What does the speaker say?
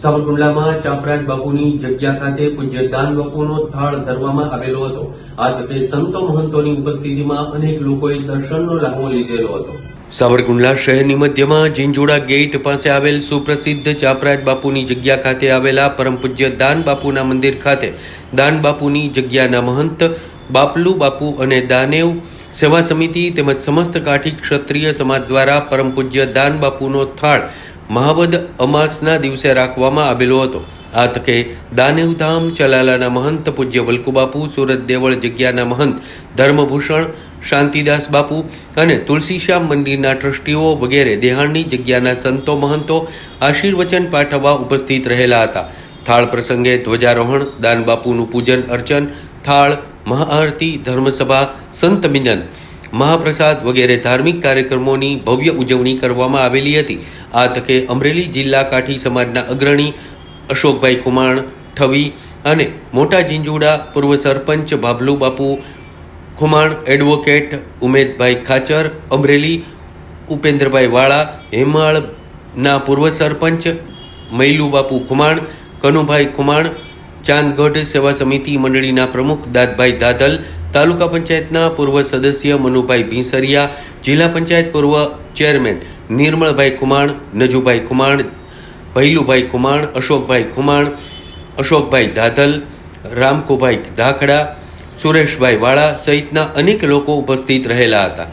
સાવરકુંડલામાં ચાપરાજ બાપુની જગ્યા ખાતે પૂજ્ય દાન બાપુનો થાળ ધરવામાં આવેલો હતો. આ તકે સંતો મહંતોની ઉપસ્થિતિમાં અનેક લોકોએ દર્શનનો લાભો લીધેલો હતો. સાવરકુંડલા શહેરની મધ્યમાં જીંજોડા ગેટ પાસે આવેલ સુપ્રસિદ્ધ ચાપરાજ બાપુની જગ્યા ખાતે આવેલા પરમ પૂજ્ય દાન બાપુના મંદિર ખાતે દાન બાપુની જગ્યાના મહંત બાપલુ બાપુ અને દાનેવ સેવા સમિતિ તેમજ સમસ્ત કાઠી ક્ષત્રિય સમાજ દ્વારા પરમ પૂજ્ય દાન બાપુનો થાળ મહાવદ અમાસના દિવસે રાખવામાં આવેલો હતો. આ તકે દાનેવધામ ચલાલાના મહંત પૂજ્ય વલ્કુબાપુ, સુરત દેવળ જગ્યાના મહંત ધર્મભૂષણ, શાંતિદાસ બાપુ અને તુલસીશ્યામ મંદિરના ટ્રસ્ટીઓ વગેરે દેહાણની જગ્યાના સંતો મહંતો આશીર્વચન પાઠવવા ઉપસ્થિત રહેલા હતા. થાળ પ્રસંગે ધ્વજારોહણ, દાન બાપુનું પૂજન અર્ચન, થાળ, મહાઆરતી, ધર્મસભા, સંત મિલન મહાપ્રસાદ વગેરે ધાર્મિક કાર્યક્રમોની ભવ્ય ઉજવણી કરવામાં આવેલી હતી. આ તકે અમરેલી જિલ્લા કાઠી સમાજના અગ્રણી અશોકભાઈ કુમાણ ઠવી અને મોટા જીંજુડા પૂર્વ સરપંચ ભાભલુ બાપુ ખુમાણ, એડવોકેટ ઉમેદભાઈ ખાચર, અમરેલી ઉપેન્દ્રભાઈ વાળા, હેમાળના પૂર્વ સરપંચ મૈલુબાપુ ખુમાણ, કનુભાઈ ખુમાણ, ચાંદગઢ સેવા સમિતિ મંડળીના પ્રમુખ દાદભાઈ દાદલ તાલુકા પંચાયતના પૂર્વ સદસ્ય મનુભાઈ ભીંસરિયા, જિલ્લા પંચાયત પૂર્વ ચેરમેન નિર્મળભાઈ ખુમાણ નજુભાઈ ખુમાણ ભૈલુભાઈ કુમાણ, અશોકભાઈ કુમાણ, અશોકભાઈ ધાધલ, રામકુભાઈ ધાખડા, સુરેશભાઈ વાળા સહિતના અનેક લોકો ઉપસ્થિત રહેલા હતા.